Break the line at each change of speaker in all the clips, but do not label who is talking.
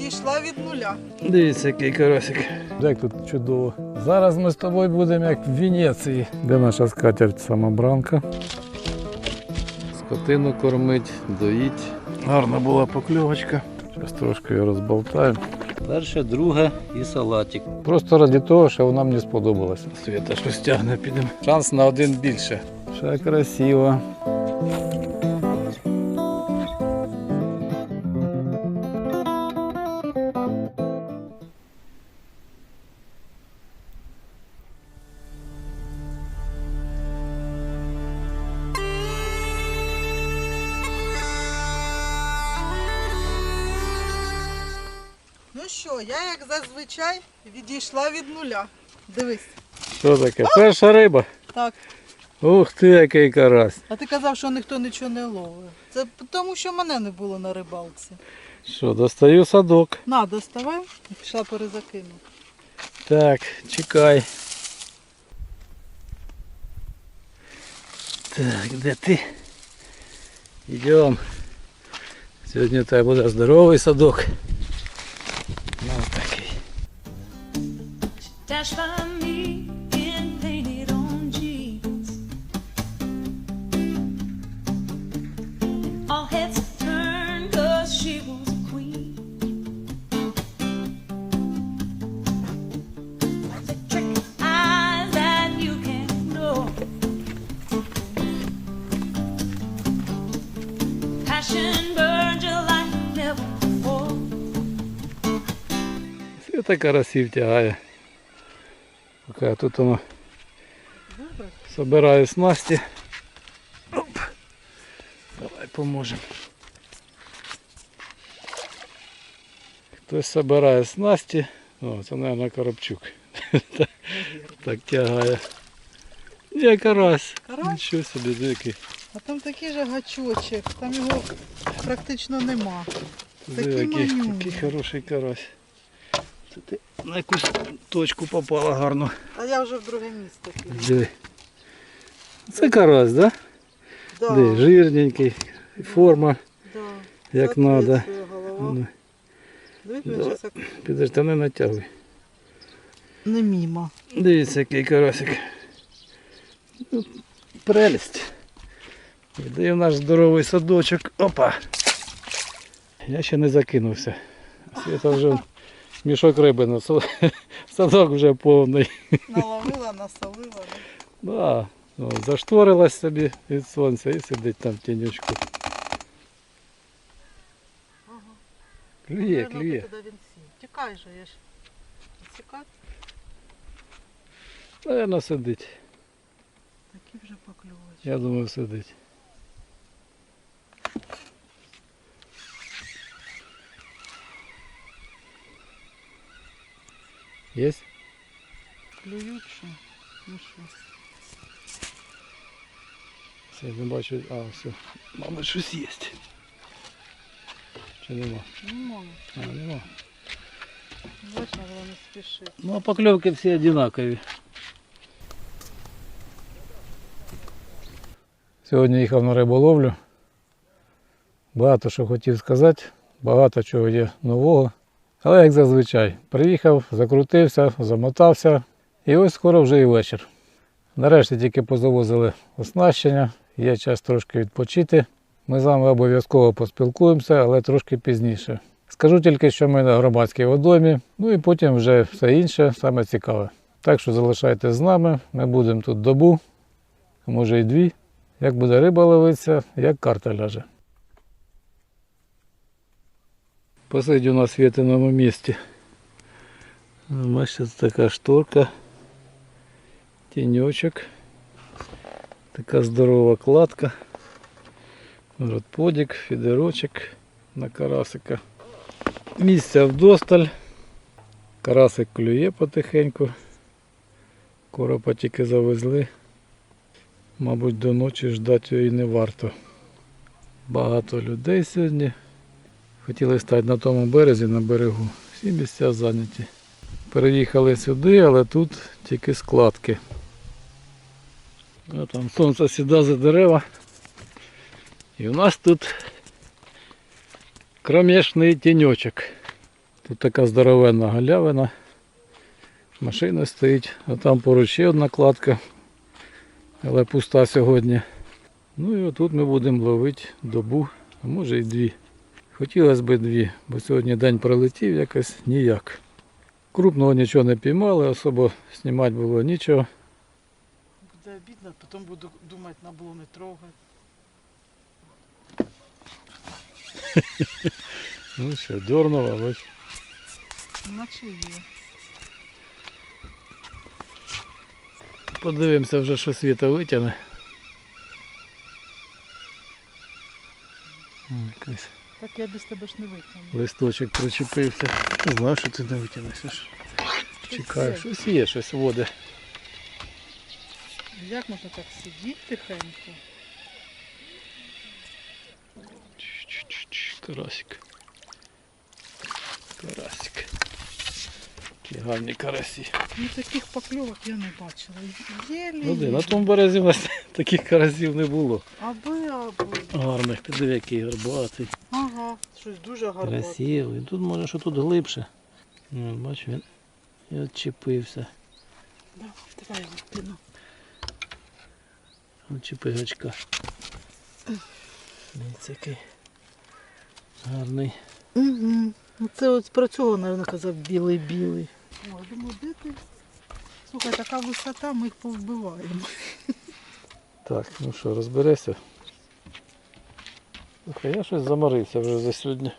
відійшла від нуля.
Дивіться, який карасик. Як тут чудово. Зараз ми з тобою будемо як в Венеції. Де наша скатерть самобранка. Скотину кормить, доїть. Гарна була покльовочка. Зараз трошки її розболтаємо.
Перше, друге і салатик.
Просто раді того, що вона мені сподобалася. Свята щось тягне підемо. Шанс на один більше. Ще красиво.
Зазвичай відійшла від нуля. Дивись.
Що таке? Перша риба.
Так.
Ух ти, який карась.
А ти казав, що ніхто нічого не ловив. Це тому, що мене не було на рибалці.
Що, достаю садок.
На, доставай пішла перезакину.
Так, чекай. Так, де ти? Йдем. Сьогодні тебе буде здоровий садок.
Dash by me in painted on jeans. All heads turned cause she was a queen. The trick eyes that you can't know. Passion burns you like never before.
Світа карасів тягає. Поки я тут воно собираю снасті. Оп. Давай поможемо. Хтось собирає снасті. О, це, мабуть, коробчук. Так- так тягає. Є карась.
Карась?
Нічого собі, який.
А там такий же гачочок, там його практично нема. Такий
який,
манюнь.
хороший карась. Це ти на якусь точку попала гарно.
А я вже в друге місце.
Диви. Це карась, да?
Да,
Де жирненький, форма,
да.
як треба. Ну, Да.
він щас
не натягуй.
не мімо.
Дивіться, який карасик. Ну, Прелість. Йде в наш здоровий садочок. Опа. Я ще не закинувся. Світа вже мішок риби на садок вже повний.
Наловила, насолила. да.
Да. О, зашторилась собі від сонця і сидить там в тінючку. Клює,
Наверно,
клює.
туди він сів. Тікай же, я ж. Тікати,
Наверно, сидить.
такі вже покльовочки.
Я думаю, сидить. Есть?
Клюють що? Ну що?
Все, не бачу. А, все. Мабуть, щось є. Чи нема?
Нема.
А, нема.
Бачиш, вона не спішить.
Ну а покльовки всі одинакові. Сьогодні їхав на риболовлю. Багато що хотів сказати, багато чого є нового. Але як зазвичай, приїхав, закрутився, замотався і ось скоро вже і вечір. Нарешті тільки позавозили оснащення, є час трошки відпочити. Ми з вами обов'язково поспілкуємося, але трошки пізніше. Скажу тільки, що ми на громадській водоймі, ну і потім вже все інше, саме цікаве. Так що залишайтесь з нами, ми будемо тут добу, може і дві. Як буде риба ловитися, як карта ляже. Посидю на світиному місці. Бачите, це така шторка, тіньочок, така здорова кладка, родподік, фідерочок на карасика. Місця вдосталь. Карасик клює потихеньку. Коропа тільки завезли. Мабуть, до ночі ждати і не варто. Багато людей сьогодні. Хотіли стати на тому березі, на берегу. Всі місця зайняті. Переїхали сюди, але тут тільки складки. А там сонце сіда за дерева. І у нас тут кромішний тіньочок. Тут така здоровенна галявина. Машина стоїть, а там поруч ще одна кладка, але пуста сьогодні. Ну і отут ми будемо ловити добу, а може і дві. Хотілося б дві, бо сьогодні день пролетів якось ніяк. Крупного нічого не піймали, особо знімати було нічого.
Буде обідно, потім буду думати, на було не трогати.
Ну що, дернуло, бач.
Наче є.
Подивимося вже, що світа витягне. О, Якийсь
Так я без тебе ж не витягну.
листочок причепився. Не знаю, що ти не витягнеш. Чекаю, щось є, щось води.
Як можна так сидіти тихенько?
Карасик. Карасик. Які гарні карасі.
Ну таких покльовок я не бачила. Єлі.
Ну де, на тому березі у нас таких карасів не було.
Аби, аби.
Гарних, ти диви, який гарбатий.
Щось дуже гарне.
Красивий. Тут може, що тут глибше. Ну, бач, він і відчепився.
Давай, Валентина.
Відчепи гачка. Дивіться, який гарний.
Угу. Це от про цього, мабуть, казав білий-білий. Думаю, де ти? Слухай, така висота, ми їх повбиваємо.
Так, ну що, розберешся? Слухай, я щось заморився вже за сьогодні.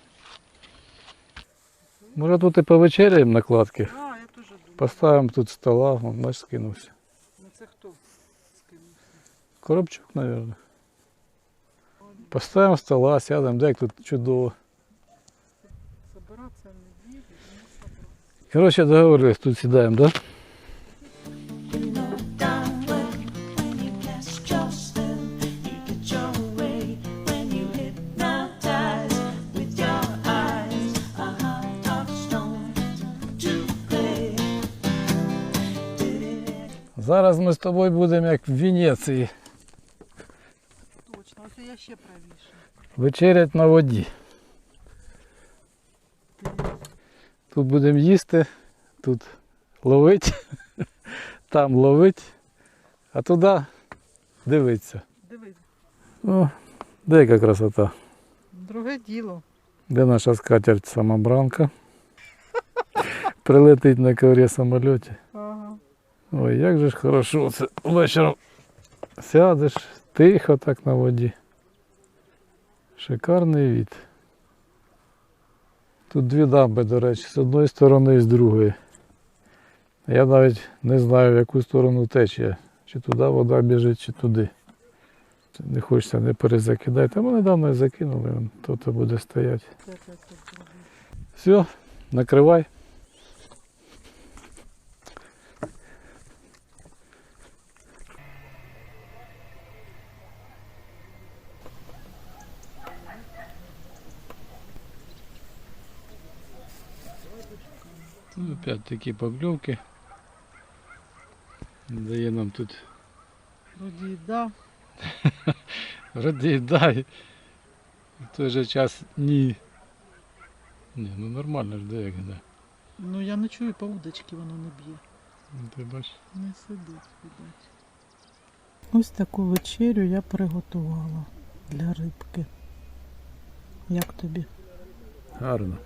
Може тут і повечеряємо на кладки?
А, я теж думаю.
Поставимо тут стола, вон, бач, скинувся.
Ну це хто скинув?
Коробчук, мабуть. Поставимо стола, сядемо, де як тут чудово.
Собиратися не вірю, не собиратися.
Коротше, договорились, тут сідаємо, так? Да? Зараз ми з тобою будемо як в Венеції.
Точно, ось я ще правіше.
Вечерять на воді. Тут будемо їсти, тут ловити, там ловити, а туди дивитися.
Дивись,
О, де яка красота.
друге діло.
Де наша скатерть самобранка? Прилетить на коврі самольоті. Ой, як же ж хорошо це вечором сядеш тихо так на воді. Шикарний від. Тут дві дамби, до речі, з одної сторони і з другої. Я навіть не знаю, в яку сторону тече. Чи туди вода біжить, чи туди. Не хочеться не перезакидати. А ми недавно закинули, вон, то буде стояти. Все, накривай. Ну, опять такі покльовки. Дає нам тут
Вроді, да.
Вроді. В той же час ні. Ні, ну нормально ж де як де.
Ну я не чую по удочці, воно не б'є.
Ну, Ти бачиш.
Не сидить, видать. Ось таку вечерю я приготувала для рибки. Як тобі?
Гарно.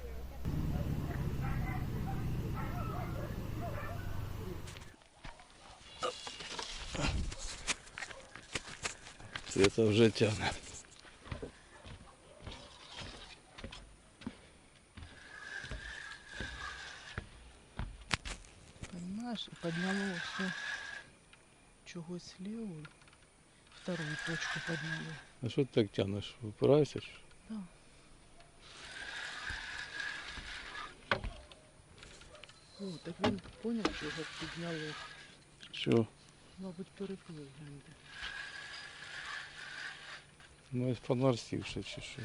Це вже тягне.
Понимаешь, и подняло все чогось лівою. Вторую точку подняло.
А що ти так тягнеш? Випираєшся? чи що?
О, так він поняв, що його підняло.
Що?
Мабуть, переплив гляньте.
Ну і понарстівши чи що.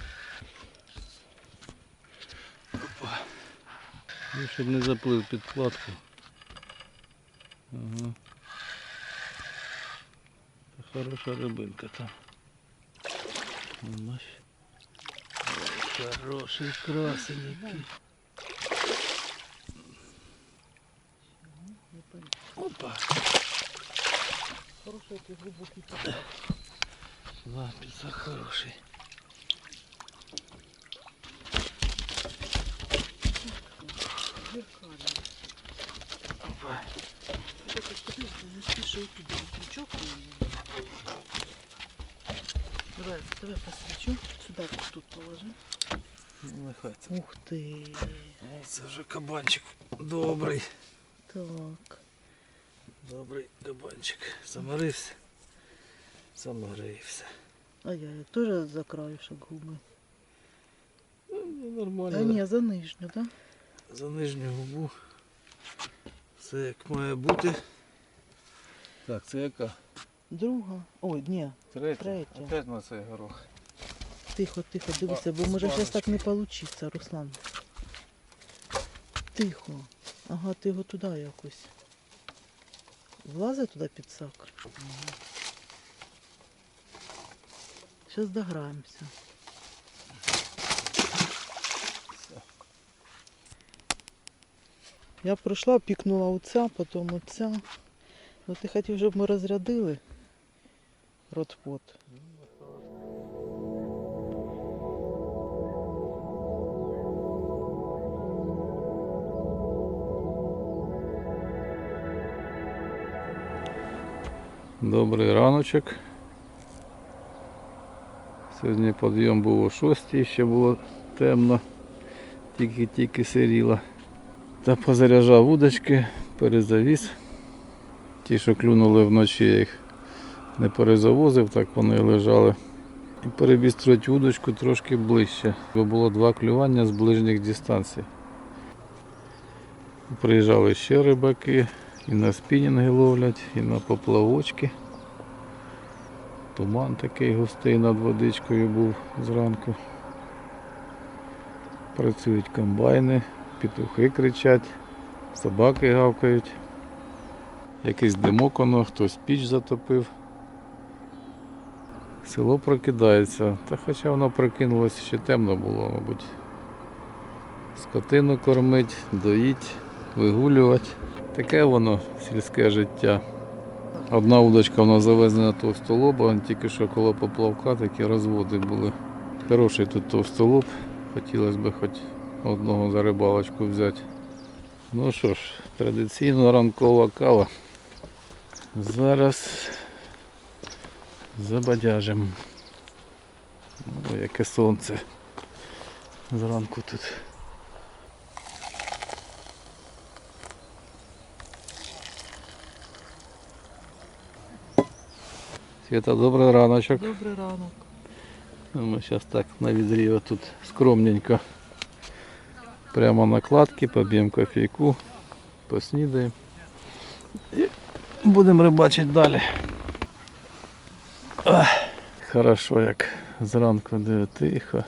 Опа. Ну, щоб не заплив підкладку. Ага. Це хороша рибинка там. Ну, Ой, хороший красень який.
Опа. Хороший глибокий пісок.
Да, піцак хороший.
Не спіши туди, крючок. Давай, давай посвічу. Сюди тут положи.
Ну, нехай це.
Ух ти.
Це вже кабанчик добрий.
Так.
Добрий кабанчик. Замарився. Замарився.
А я теж за краюшок губи.
Ну, Нормально.
А ні, за нижню, так?
За нижню губу. Все як має бути. Так, це яка?
Друга. Ой, ні.
Третя.
Третя.
Опять на цей горох.
Тихо, тихо, дивися, бо може зараз так не вийде, Руслан. Тихо. Ага, ти його туди якось. Влазить туди під сак. Зараз дограємося. Я пройшла, пікнула оця, потім оця. Ну ти хотів, щоб ми розрядили ротпот.
Добрий раночок. Сьогодні підйом був о 6, ще було темно, тільки-тільки сиріло. Та позаряджав удочки, перезавіз. Ті, що клюнули вночі, я їх не перезавозив, так вони лежали. І перебістрити удочку трошки ближче, бо було два клювання з ближніх дистанцій. Приїжджали ще рибаки, і на спінінги ловлять, і на поплавочки. Туман такий густий над водичкою був зранку. Працюють комбайни, петухи кричать, собаки гавкають. Якийсь димок воно, хтось піч затопив. Село прокидається, та хоча воно прокинулося ще темно було, мабуть. Скотину кормить, доїть, вигулювати. Таке воно сільське життя. Одна удочка вона завезена на товстолоба, тільки що коло поплавка такі розводи були. Хороший тут товстолоб. Хотілося б хоч одного за рибалочку взяти. Ну що ж, традиційно ранкова кава. Зараз забадяжимо. О, яке сонце. Зранку тут. Света, добрий раночок.
Добрий ранок.
Ми зараз так на відрі тут скромненько. Прямо на кладки, поб'ємо кофейку, поснідаємо. І будемо рибачити далі. Ах, хорошо, як зранку де тихо.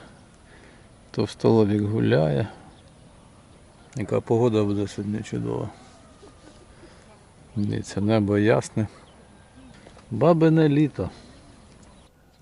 Товстолобік гуляє. Яка погода буде сьогодні чудова. Дивіться, небо ясне. Бабине літо.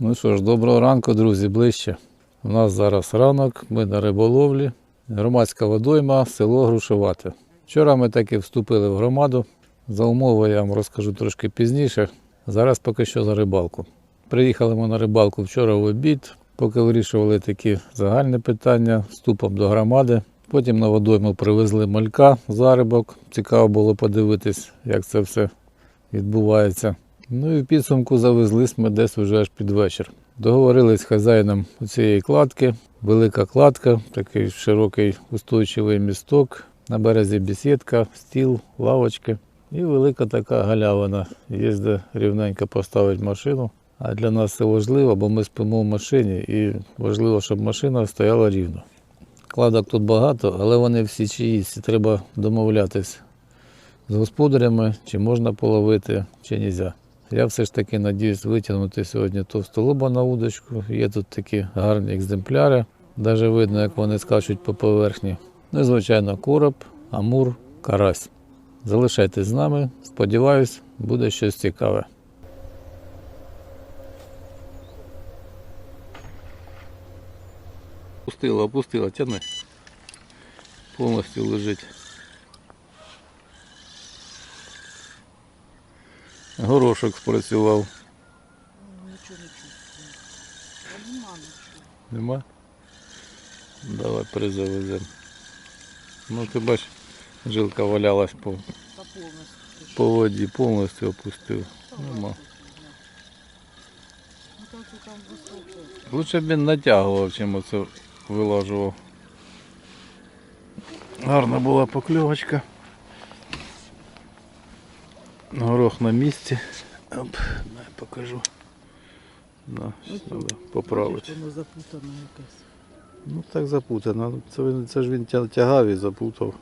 Ну що ж, доброго ранку, друзі, ближче. У нас зараз ранок, ми на риболовлі. Громадська водойма, село Грушевате. Вчора ми таки вступили в громаду. За умови я вам розкажу трошки пізніше. Зараз поки що за рибалку. Приїхали ми на рибалку вчора в обід, поки вирішували такі загальні питання вступом до громади. Потім на водойму привезли малька, зарибок. Цікаво було подивитись, як це все відбувається. Ну і в підсумку завезлись ми десь вже аж під вечір. Договорились з хазяїном у цієї кладки. Велика кладка, такий широкий устойчивий місток. На березі бесідка, стіл, лавочки. І велика така галявина. Де рівненько поставити машину. А для нас це важливо, бо ми спимо в машині і важливо, щоб машина стояла рівно. Кладок тут багато, але вони всі чиїсь. Треба домовлятись з господарями, чи можна половити, чи не можна. Я все ж таки надіюсь витягнути сьогодні товстолоба на удочку. Є тут такі гарні екземпляри. Навіть видно, як вони скачуть по поверхні. Ну і звичайно, короб, амур, карась. Залишайтесь з нами. Сподіваюсь, буде щось цікаве. Опустила, опустила, тяни. Повністю лежить. Горошок спрацював.
Нічого не. А нема нічого.
Нема? Давай перезавеземо. Ну ти бач, жилка валялась по, по воді, повністю опустив. Нема. Лучше б він натягував, чим оце вилажував. Гарна була покльовочка. Горох на місці. Оп, дай покажу. Да, поправити.
Запутано якесь.
Ну так запутано. Це, це ж він тягав і запутав.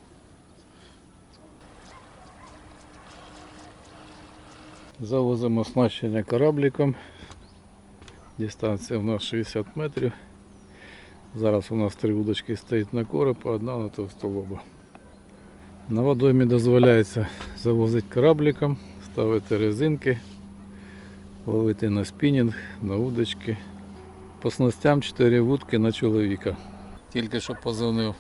Завозимо оснащення корабликом. Дистанція у нас 60 метрів. Зараз у нас три удочки стоїть на короб, а одна на товстолоба. На водоймі дозволяється завозити корабликом, ставити резинки, ловити на спінінг, на удочки. По снастям 4 вудки на чоловіка. Тільки що позвонив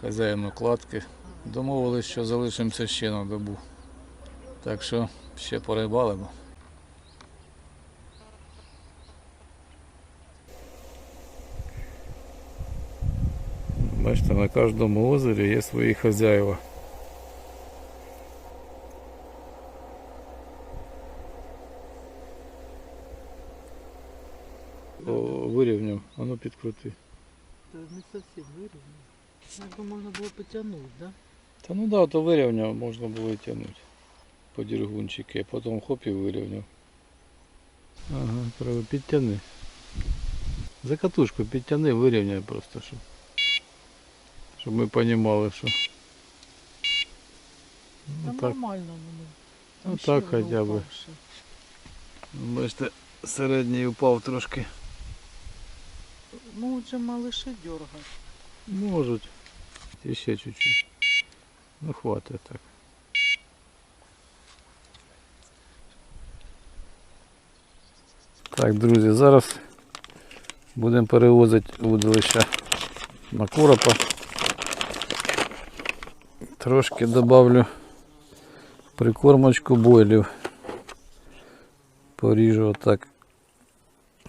хазяїну кладки. Домовились, що залишимося ще на добу. Так що ще порибалимо. Бачите, на кожному озері є свої хазяїва. О, вирівняв, а ну підкрути.
Зовсім вирівняно. Якби можна було потягнути, да?
Та ну да, то вирівняв, можна було і тягнути. По діргунчики, а потім хоп і вирівняв. Ага, треба підтяни. За катушку підтяни, вирівняй просто, щоб, щоб ми розуміли, що.
Там
Ну, так,
нормально воно.
Ну,
Там ще
так
воно
хоча б. бачите, середній упав трошки.
Ну, отже, малиші дергати.
Можуть. І ще чуть-чуть. Ну хватить так. Так, друзі, зараз будемо перевозити вудлища на коропа. Трошки добавлю прикормочку бойлів. Поріжу отак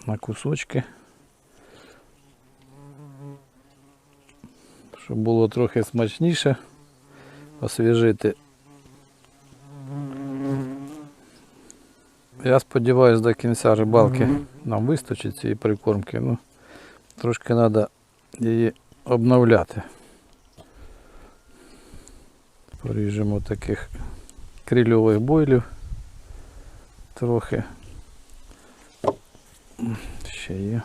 на кусочки. Щоб було трохи смачніше, освіжити. Я сподіваюся, до кінця рибалки нам вистачить цієї прикормки. Ну, трошки треба її обновляти. Поріжемо таких крильових бойлів трохи. Ще є.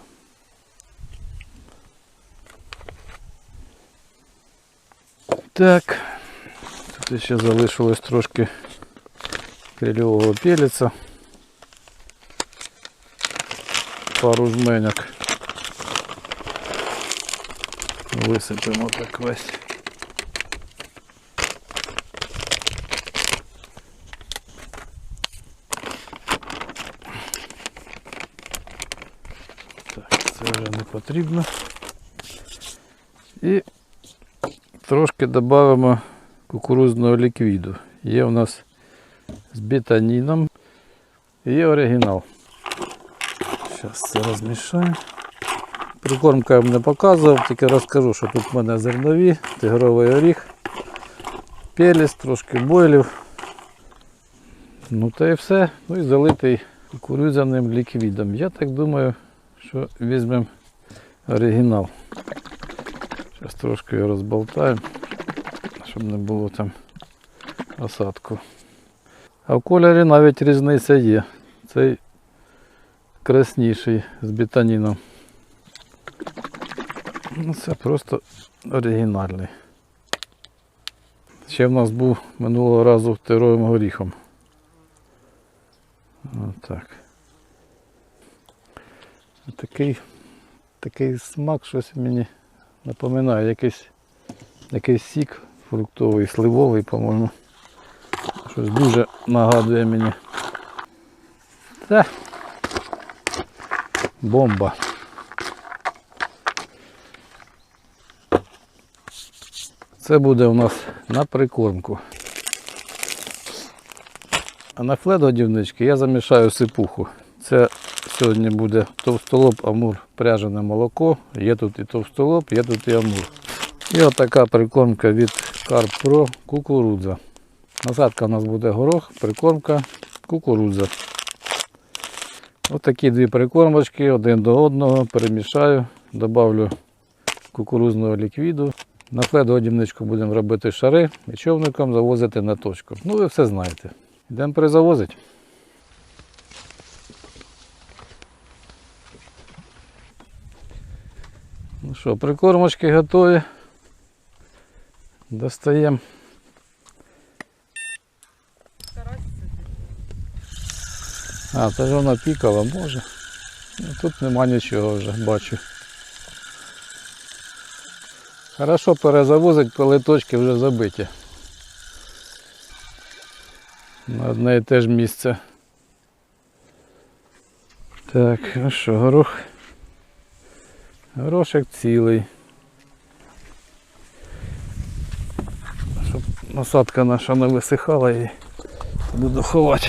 Так, тут ще залишилось трошки крильового пелеця. Пару жменяк. Висипемо так весь. Так, це вже не потрібно. І трошки додамо кукурудзного ліквіду. Є у нас з бетаніном і оригінал. Зараз це розмішаємо. Прикормка я вам не показував, тільки розкажу, що тут в мене зернові, тигровий оріх, пеліс, трошки бойлів. Ну та і все. Ну і залитий кукурудзяним ліквідом. Я так думаю, що візьмемо оригінал. Зараз трошки його розболтаємо, щоб не було там осадку. А в кольорі навіть різниця є. Цей красніший з бетаніном. Ну, Це просто оригінальний. Ще в нас був минулого разу второвим горіхом. Отак. Такий, такий смак щось мені напоминає якийсь, якийсь сік фруктовий, сливовий, по-моєму. Щось дуже нагадує мені. Та. Бомба. Це буде у нас на прикормку. А на флет годівнички я замішаю сипуху. Це сьогодні буде товстолоб, амур, пряжене молоко. Є тут і товстолоб, є тут і амур. І отака прикормка від Carp Pro кукурудза. Насадка у нас буде горох, прикормка, кукурудза. Ось такі дві прикормочки один до одного перемішаю, добавлю кукурузного ліквіду. На флет-годівничку будемо робити шари і човником завозити на точку. Ну ви все знаєте. Йдемо перезавозити. Ну що, прикормочки готові. Достаємо. А, це ж вона пікала, може. Ну, тут нема нічого вже, бачу. Хорошо перезавозить, коли точки вже забиті. На одне і те ж місце. Так, ну що, горох. Горошек цілий. Щоб насадка наша не висихала і буду ховати.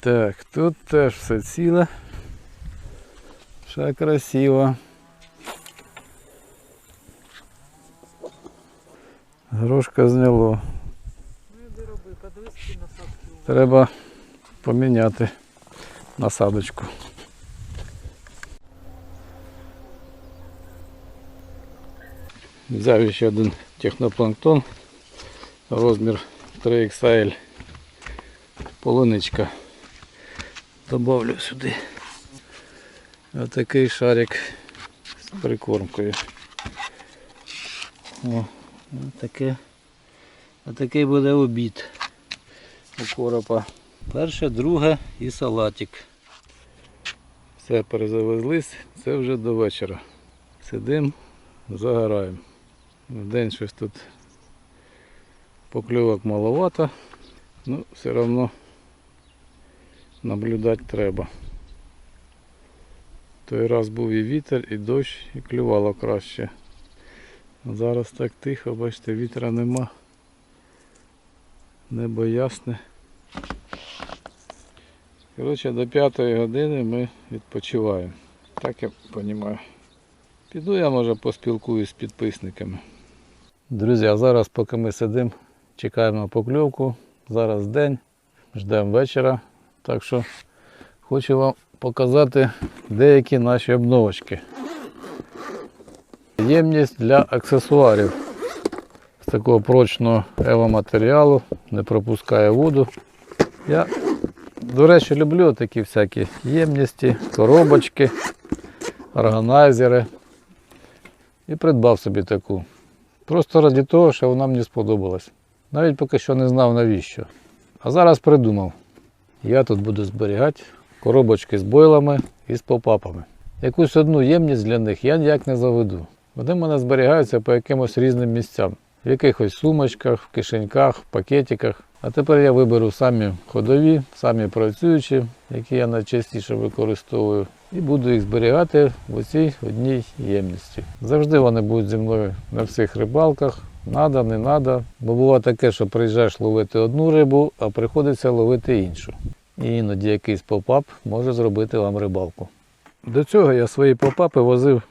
Так, тут теж все ціле. Все красиво. Грошка зняло. Треба поміняти насадочку. Взяв ще один технопланктон. Розмір 3XL. Полуничка. Добавлю сюди. Отакий шарик з прикормкою. О, таке. Отакий буде обід у коропа. Перше, друге і салатик. Все перезавезлись, це вже до вечора. Сидимо, загораємо. Вдень щось тут покльовок маловато, ну все одно наблюдати треба. Той раз був і вітер, і дощ, і клювало краще. Зараз так тихо, бачите, вітра нема. Небо ясне. Коротше, до п'ятої години ми відпочиваємо. Так я розумію. Піду я може поспілкуюсь з підписниками. Друзі, а зараз поки ми сидимо, чекаємо покльовку. Зараз день, ждемо вечора. Так що хочу вам показати деякі наші обновочки. Ємність для аксесуарів з такого прочного евоматеріалу, не пропускає воду. Я, до речі, люблю такі всякі ємності, коробочки, органайзери. І придбав собі таку. Просто раді того, що вона мені сподобалась. Навіть поки що не знав навіщо. А зараз придумав. Я тут буду зберігати коробочки з бойлами і з попапами. Якусь одну ємність для них я ніяк не заведу. Вони в мене зберігаються по якимось різним місцям. В якихось сумочках, в кишеньках, в пакетиках. А тепер я виберу самі ходові, самі працюючі, які я найчастіше використовую, і буду їх зберігати в оцій одній ємності. Завжди вони будуть зі мною на всіх рибалках. Надо, не надо. Бо буває таке, що приїжджаєш ловити одну рибу, а приходиться ловити іншу. І іноді якийсь попап може зробити вам рибалку. До цього я свої попапи возив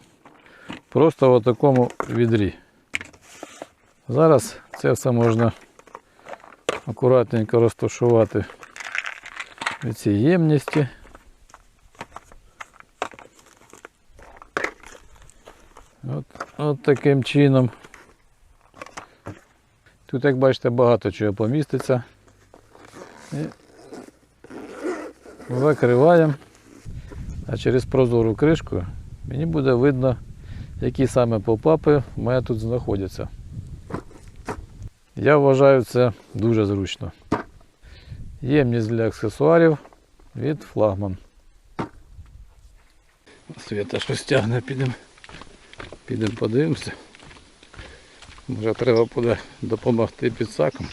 просто в такому відрі. Зараз це все можна акуратненько розташувати в цій ємності. От, от таким чином. Тут, як бачите, багато чого поміститься. І закриваємо, а через прозору кришку мені буде видно, які саме попапи в мене тут знаходяться. Я вважаю це дуже зручно. Ємність для аксесуарів від флагман. Свята щось тягне, підемо. Підемо подивимося. Може треба буде допомогти підсаком.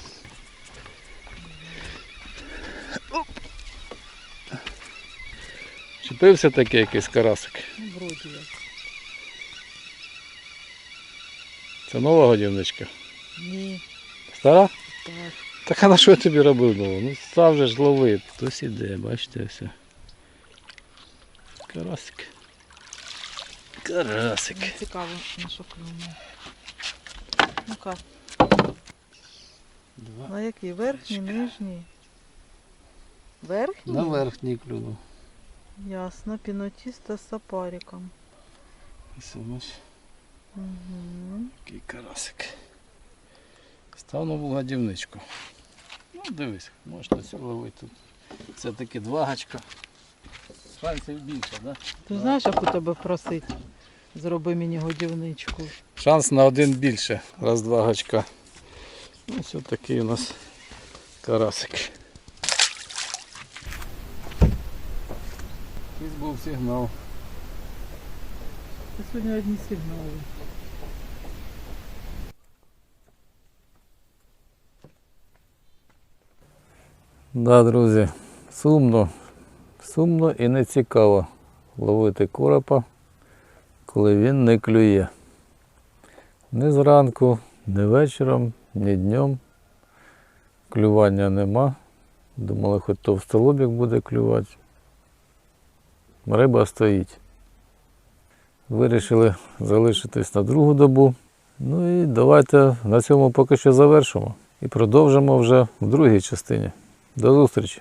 Зачепився такий якийсь карасик.
Вроді як.
Це нова годівничка.
Ні,
Стара?
так.
Так а на що я тобі робив нову? Ну став же ж лови. Хтось іде, бачите все. Карасик. Карасик.
Мені цікаво, на що клюне. Ну-ка,
Два.
на який? Верхній, нижній? Верхній?
На верхній клюнув.
Ясно, пінотіста з сапариком.
Ось ось
Угу.
такий карасик.
Став нову годівничку. Ну дивись, можете цю ловити тут. Це таки два гачка. Шансів більше, так? Да?
Ти знаєш, як у тебе просить? Зроби мені годівничку.
Шанс на один більше. Раз, два гачка. Ось такий у нас карасик. Якийсь був сигнал.
Це сьогодні одні сигнали.
Да, друзі, сумно, сумно і не цікаво ловити коропа, коли він не клює. Ні зранку, ні вечором, ні днем. Клювання нема. Думали, хоч товстолобік буде клювати. Риба стоїть. Вирішили залишитись на другу добу. Ну і давайте на цьому поки що завершимо. І продовжимо вже в другій частині. До зустрічі!